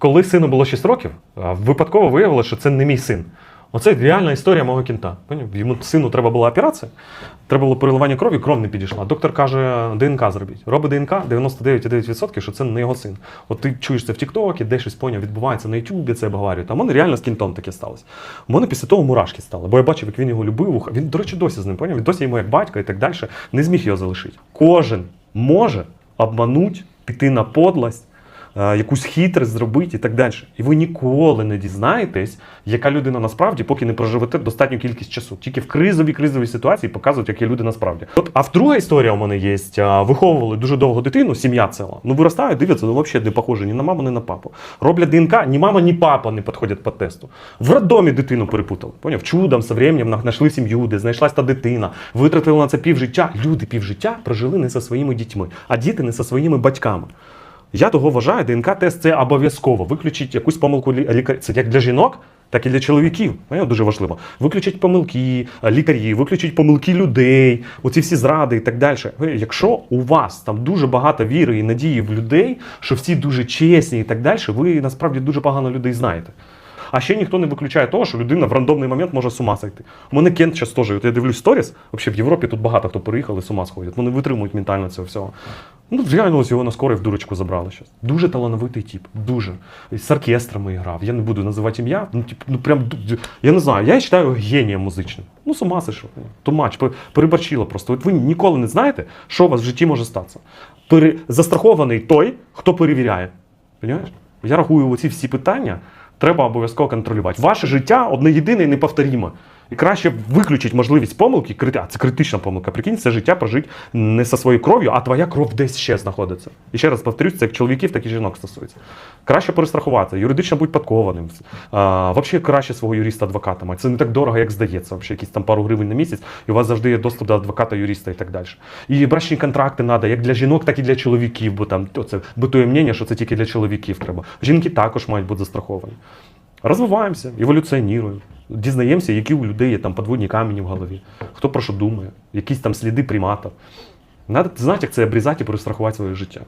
коли сину було 6 років, випадково виявилося, що це не мій син. Оце реальна історія мого кінта. Йому сину треба була операція, треба було переливання крові, кров не підійшла. Доктор каже, ДНК зробіть. Робить ДНК 99,9%, що це не його син. От ти чуєш це в Тіктокі, де щось поняв, відбувається на Ютубі, це обговорюють. А в мене реально з кінтом таке сталося. У мене після того мурашки стали, бо я бачив, як він його любив. Він, до речі, досі з ним поняв. Він досі йому як батько і так далі. Не зміг його залишити. Кожен може обмануть, піти на подлость. Е, Якусь хитрість зробити і так далі. І ви ніколи не дізнаєтесь, яка людина насправді, поки не проживете достатню кількість часу. Тільки в кризовій кризовій ситуації показують, які люди насправді. От, а в друга історія у мене є. Виховували дуже довго дитину, сім'я ціла. Ну виростають, дивляться, ну взагалі не похоже ні на маму, ні на папу. Роблять ДНК, ні мама, ні папа не підходять по тесту. В роддомі дитину перепутали. Поняв? Чудом, со временем знайшли сім'ю, де знайшлась та дитина, витратили на це півжиття. Люди півжиття прожили не зі своїми дітьми, а діти не зі своїми батьками. Я того вважаю, ДНК-тест це обов'язково. Виключить якусь помилку лі- лікаря. Це як для жінок, так і для чоловіків. Мені Дуже важливо. Виключить помилки лікарі, виключить помилки людей, оці всі зради і так далі. Якщо у вас там дуже багато віри і надії в людей, що всі дуже чесні і так далі, ви насправді дуже погано людей знаєте. А ще ніхто не виключає того, що людина в рандомний момент може з ума сойти. У мене Кент зараз теж, от я дивлюсь сторіс, взагалі в Європі тут багато хто переїхав і з ума сходять. Вони витримують ментально цього всього. Ну, реально ось його на скорий в дурочку забрали щас. Дуже талановитий тип, дуже. З оркестрами грав. Я не буду називати ім'я. Ну, тип, ну прям я не знаю, я вважаю генієм музичним. Ну, з ума сошов. Тумач, переборчило просто. От ви ніколи не знаєте, що у вас в житті може статися. Пере... Застрахований той, хто перевіряє. Понимаєш? Я рахую, оці всі питання треба обов'язково контролювати. Ваше життя одне єдине і неповторіме. І краще виключити можливість помилки, а це критична помилка. Прикинь, це життя прожити не зі своєю кров'ю, а твоя кров десь ще знаходиться. І ще раз повторюсь, це як чоловіків, так і жінок стосується. Краще перестрахуватися, юридично будь подкованим. А, взагалі краще свого юриста-адвоката мати. Це не так дорого, як здається. Взагалі, якісь там пару гривень на місяць, і у вас завжди є доступ до адвоката, юриста і так далі. І брачні контракти треба як для жінок, так і для чоловіків, бо там оце битує мнення, що це тільки для чоловіків треба. Жінки також мають бути застраховані. Розвиваємося, еволюціонуємо, дізнаємося, які у людей є там подводні камені в голові, хто про що думає, якісь там сліди примата. Надо знати, як це обрізати і перестрахувати своє життя.